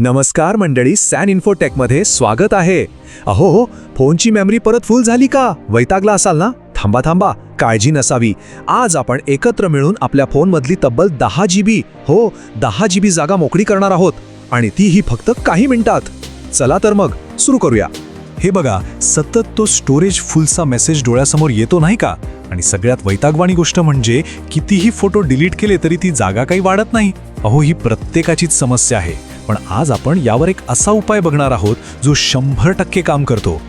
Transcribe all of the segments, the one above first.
नमस्कार मंडळी सॅन इन्फोटेकमध्ये स्वागत आहे. अहो हो फोनची मेमरी परत फुल झाली का? वैतागला असाल ना? थांबा थांबा काळजी नसावी. आज आपण एकत्र मिळून आपल्या फोनमधली तब्बल दहा जी बी हो दहा जी बी जागा मोकळी करणार आहोत. आणि तीही फक्त काही मिनिटात. चला तर मग सुरू करूया. हे बघा सतत तो स्टोरेज फुलचा मेसेज डोळ्यासमोर येतो नाही का? आणि सगळ्यात वैतागवाणी गोष्ट म्हणजे कितीही फोटो डिलीट केले तरी ती जागा काही वाढत नाही. अहो ही प्रत्येकाचीच समस्या आहे. पण आज आपण यावर एक असा उपाय बघणार आहोत जो शंभर टक्के काम करतो.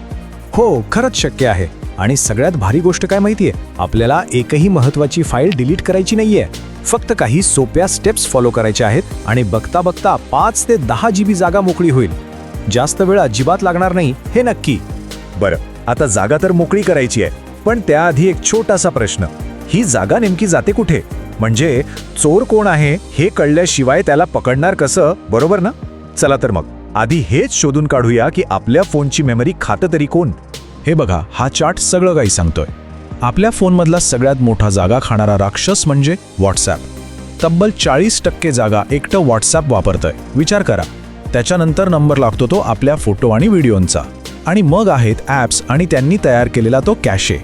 हो खरंच शक्य आहे. आणि सगळ्यात भारी गोष्ट काय माहितीये? आपल्याला एकही महत्वाची फाईल डिलीट करायची नाहीये. फक्त काही सोप्या स्टेप्स फॉलो करायच्या आहेत आणि बघता बघता पाच ते दहा जी बी जागा मोकळी होईल. जास्त वेळ अजिबात लागणार नाही हे नक्की. बरं आता जागा तर मोकळी करायची आहे पण त्याआधी एक छोटासा प्रश्न. ही जागा नेमकी जाते कुठे? म्हणजे चोर कोण आहे हे कळल्याशिवाय त्याला पकडणार कसं? बरोबर ना? चला तर मग आधी हेच शोधून काढूया की आपल्या फोनची मेमरी खातं तरी कोण? हे बघा हा चार्ट सगळं काही सांगतोय. आपल्या फोनमधला सगळ्यात मोठा जागा खाणारा राक्षस म्हणजे व्हॉट्सॲप तब्बल चाळीस टक्के जागा एकटं व्हॉट्सॲप वापरतंय. विचार करा. त्याच्यानंतर नंबर लागतो तो आपल्या फोटो आणि व्हिडिओंचा. आणि मग आहेत ॲप्स आणि त्यांनी तयार केलेला तो कॅशे.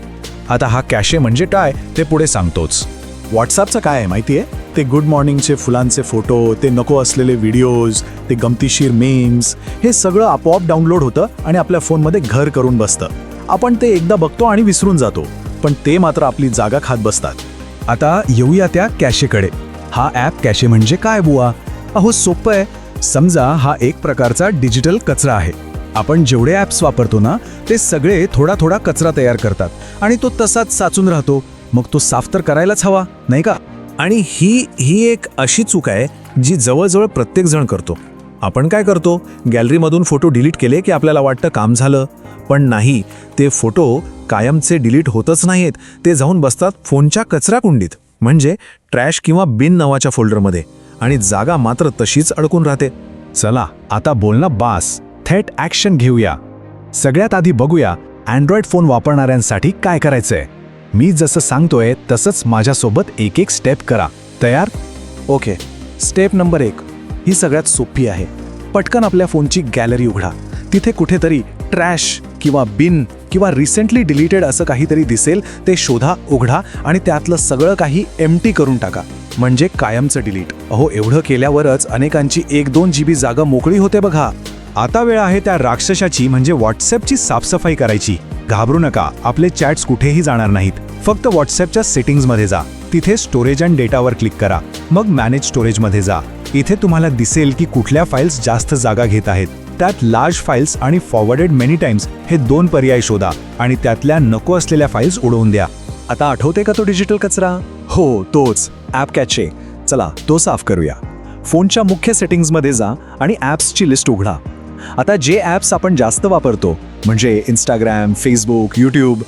आता हा कॅशे म्हणजे काय ते पुढे सांगतोच. व्हॉट्सअपचं काय आहे माहिती आहे ते गुड मॉर्निंगचे फुलांचे फोटो ते नको असलेले व्हिडिओज ते गमतीशीर मेम्स हे सगळं आपोआप डाउनलोड होतं आणि आपल्या फोनमध्ये घर करून बसतं. आपण ते एकदा बघतो आणि विसरून जातो पण ते मात्र आपली जागा खात बसतात. आता येऊया त्या कॅशेकडे. हा ॲप कॅशे म्हणजे काय बुवा? अहो सोपं आहे. समजा हा एक प्रकारचा डिजिटल कचरा आहे. आपण जेवढे ॲप्स वापरतो ना ते सगळे थोडा थोडा कचरा तयार करतात आणि तो तसाच साचून राहतो. मग तो साफ तर करायलाच हवा नाही का? आणि ही ही एक अशी चूक आहे जी जवळजवळ प्रत्येक जण करतो. आपण काय करतो? गॅलरीमधून फोटो डिलीट केले की आपल्याला वाटतं काम झालं. पण नाही ते फोटो कायमचे डिलीट होतच नाहीत ते जाऊन बसतात फोनच्या कचरा कुंडीत म्हणजे ट्रॅश किंवा बिन नावाच्या फोल्डरमध्ये. आणि जागा मात्र तशीच अडकून राहते. चला आता बोलणं बास. थेट ॲक्शन घेऊया. सगळ्यात आधी बघूया अँड्रॉइड फोन वापरणाऱ्यांसाठी काय करायचंय. मी जसं सांगतोय तसंच माझ्यासोबत एक एक स्टेप करा. तयार? ओके. स्टेप नंबर एक. ही सगळ्यात सोपी आहे. पटकन आपल्या फोनची गॅलरी उघडा. तिथे कुठेतरी ट्रॅश किंवा बिन किंवा रिसेंटली डिलीटेड असं काहीतरी दिसेल ते शोधा उघडा आणि त्यातलं सगळं काही एमटी करून टाका. म्हणजे कायमचं डिलीट अहो एवढं केल्यावरच अनेकांची एक दोन जी बी जागा मोकळी होते बघा. आता वेळ आहे त्या राक्षसाची म्हणजे व्हॉट्सॲपची साफसफाई करायची. घाबरू नका आपले चॅट्स कुठेही जाणार नाहीत. फक्त व्हॉट्सॲपच्या सेटिंग्जमध्ये जा. तिथे स्टोरेज अँड डेटावर क्लिक करा. मग मॅनेज स्टोरेजमध्ये जा. इथे तुम्हाला दिसेल की कुठल्या फाईल्स जास्त जागा घेत आहेत. त्यात लार्ज फाईल्स आणि फॉरवर्डेड मेनी टाइम्स हे दोन पर्याय शोधा आणि त्यातल्या नको असलेल्या फाईल्स उडवून द्या. आता आठवते का तो डिजिटल कचरा? हो तोच. ॲप कॅचे चला तो साफ करूया. फोनच्या मुख्य सेटिंग्जमध्ये जा आणि ॲप्सची लिस्ट उघडा. आता जे ॲप्स आपण जास्त वापरतो म्हणजे इंस्टाग्राम फेसबुक यूट्यूब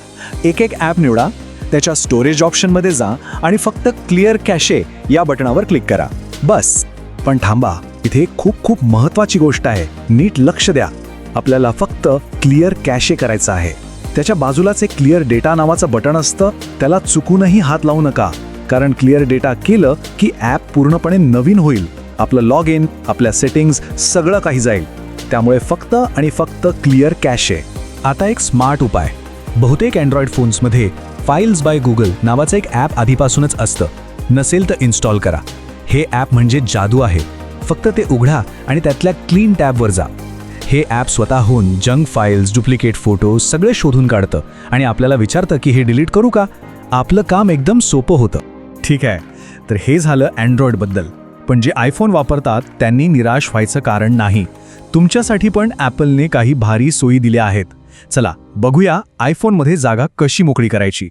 एक एक ॲप निवडा त्याच्या स्टोरेज ऑप्शनमध्ये जा आणि फक्त क्लिअर कॅशे या बटणावर क्लिक करा. बस. पण थांबा इथे खूप खूप महत्त्वाची गोष्ट आहे. नीट लक्ष द्या. आपल्याला फक्त क्लिअर कॅशे करायचं आहे. त्याच्या बाजूलाच एक क्लिअर डेटा नावाचं बटन असतं त्याला चुकूनही हात लावू नका. कारण क्लिअर डेटा केलं की ॲप पूर्णपणे नवीन होईल. आपलं लॉग इन आपल्या सेटिंग्ज सगळं काही जाईल. त्यामुळे फक्त आणि फक्त क्लिअर कॅश. आहे आता एक स्मार्ट उपाय. बहुतेक अँड्रॉइड फोन्समध्ये फाईल्स बाय गुगल नावाचं एक ॲप आधीपासूनच असतं. नसेल तर इन्स्टॉल करा. हे ॲप म्हणजे जादू आहे. फक्त ते उघडा आणि त्यातल्या क्लीन टॅबवर जा. हे ॲप स्वतःहून जंक फाईल्स डुप्लिकेट फोटो सगळे शोधून काढतं आणि आपल्याला विचारतं की हे डिलीट करू का? आपलं काम एकदम सोपं होतं. ठीक आहे. तर हे झालं अँड्रॉइडबद्दल. पण जे आयफोन वापरतात त्यांनी निराश व्हायचं कारण नाही. तुमच्यासाठी पण ॲपलने काही भारी सोयी दिल्या आहेत. चला बघूया आयफोनमध्ये जागा कशी मोकळी करायची.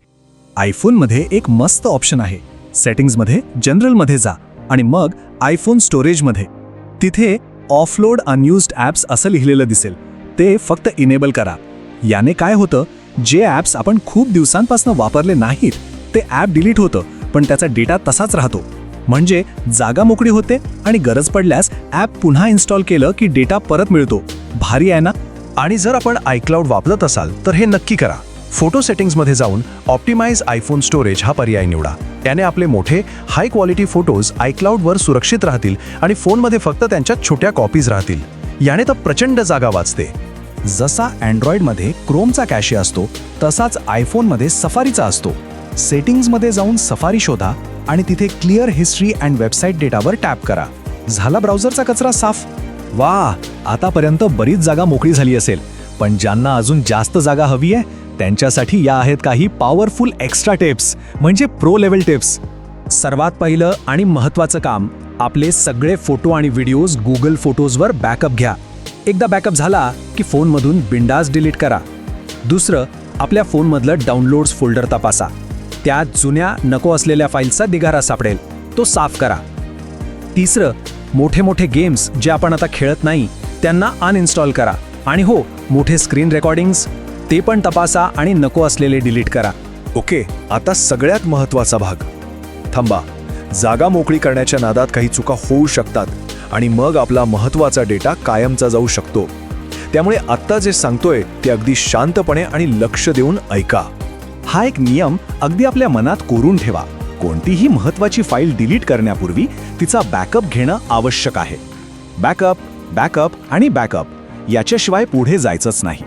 आयफोनमध्ये एक मस्त ऑप्शन आहे. सेटिंग्जमध्ये जनरलमध्ये जा. आणि मग आयफोन स्टोरेजमध्ये तिथे ऑफलोड अनयुज्ड ॲप्स असं लिहिलेलं दिसेल. ते फक्त इनेबल करा. याने काय होतं? जे ॲप्स आपण खूप दिवसांपासून वापरले नाहीत ते ॲप डिलीट होतं पण त्याचा डेटा तसाच राहतो. म्हणजे जागा मोकळी होते आणि गरज पडल्यास ॲप पुन्हा इन्स्टॉल केलं की डेटा परत मिळतो. भारी आहे ना? आणि जर आपण आयक्लाउड वापरत असाल तर हे नक्की करा. फोटो सेटिंग्समध्ये जाऊन ऑप्टिमाइज आयफोन स्टोरेज हा पर्याय निवडा. त्याने आपले मोठे हाय क्वालिटी फोटोज आयक्लाउडवर सुरक्षित राहतील आणि फोनमध्ये फक्त त्यांच्या छोट्या कॉपीज राहतील. याने तर प्रचंड जागा वाचते. जसा अँड्रॉइडमध्ये क्रोमचा कॅशे असतो तसाच आयफोनमध्ये सफारीचा असतो. सेटिंग्जमध्ये जाऊन सफारी शोधा आणि तिथे क्लिअर हिस्ट्री अँड वेबसाईट डेटावर टॅप करा. झाला ब्राउझरचा कचरा साफ? वा आतापर्यंत बरीच जागा मोकळी झाली असेल पण ज्यांना अजून जास्त जागा हवी आहे त्यांच्यासाठी या आहेत काही पॉवरफुल एक्स्ट्रा टिप्स म्हणजे प्रो लेवल टिप्स सर्वात पहिलं आणि महत्त्वाचं काम आपले सगळे फोटो आणि व्हिडिओज गुगल फोटोजवर बॅकअप घ्या. एकदा बॅकअप झाला की फोनमधून बिंडास डिलीट करा. दुसरं आपल्या फोनमधलं डाउनलोड्स फोल्डर तपासा. त्यात जुन्या नको असलेल्या फाईलचा दिगारा सापडेल. तो साफ करा. तिसरं मोठे मोठे गेम्स जे आपण आता खेळत नाही त्यांना अनइन्स्टॉल करा. आणि हो मोठे स्क्रीन रेकॉर्डिंग्स ते पण तपासा आणि नको असलेले डिलीट करा. ओके आता सगळ्यात महत्त्वाचा भाग. थांबा. जागा मोकळी करण्याच्या नादात काही चुका होऊ शकतात आणि मग आपला महत्त्वाचा डेटा कायमचा जाऊ शकतो. त्यामुळे आत्ता जे सांगतोय ते अगदी शांतपणे आणि लक्ष देऊन ऐका. हा एक नियम अगदी आपल्या मनात कोरून ठेवा. कोणतीही महत्वाची फाईल डिलीट करण्यापूर्वी तिचा बॅकअप घेणं आवश्यक आहे. बॅकअप बॅकअप आणि बॅकअप याच्याशिवाय पुढे जायचंच नाही.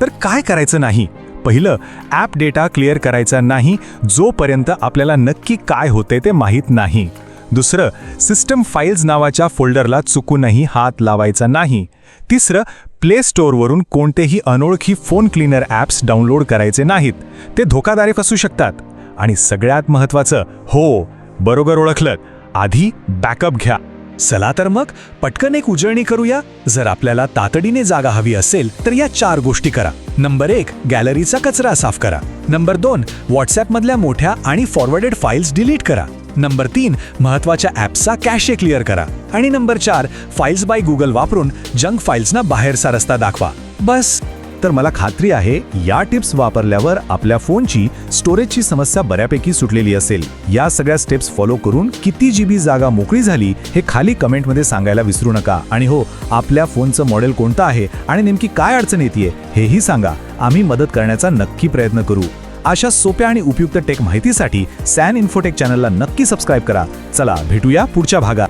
तर काय करायचं नाही? पहिलं ॲप डेटा क्लिअर करायचा नाही जोपर्यंत आपल्याला नक्की काय होते ते माहीत नाही. दुसरं सिस्टम फाईल्स नावाच्या फोल्डरला चुकूनही हात लावायचा नाही. तिसरं प्ले स्टोअरवरून कोणतेही अनोळखी फोन क्लीनर ॲप्स डाउनलोड करायचे नाहीत. ते धोकादायक असू शकतात. आणि सगळ्यात महत्त्वाचं हो बरोबर ओळखलं. आधी बॅकअप घ्या. चला तर मग पटकन एक उजळणी करूया. जर आपल्याला तातडीने जागा हवी असेल तर या चार गोष्टी करा. नंबर एक गॅलरीचा कचरा साफ करा. नंबर दोन व्हॉट्सॲपमधल्या मोठ्या आणि फॉरवर्डेड फाईल्स डिलीट करा. नंबर तीन महत्त्वाच्या ॲप्सचा कॅशे क्लिअर करा. आणि नंबर चार फाईल्स बाय गुगल वापरून जंक फाईल्सना बाहेरचा रस्ता दाखवा. बस. तर मला खात्री आहे या टिप्स वापरल्यावर आपल्या फोनची स्टोरेजची समस्या बऱ्यापैकी सुटलेली असेल. या सगळ्या स्टेप्स फॉलो करून किती जी बी जागा मोकळी झाली हे खाली कमेंटमध्ये सांगायला विसरू नका. आणि हो आपल्या फोनचं मॉडेल कोणतं आहे आणि नेमकी काय अडचण येते हेही सांगा. आम्ही मदत करण्याचा नक्की प्रयत्न करू. अशा सोप्या आणि उपयुक्त टेक माहितीसाठी सॅन इन्फोटेक चॅनलला नक्की सबस्क्राईब करा. चला भेटूया पुढच्या भागात.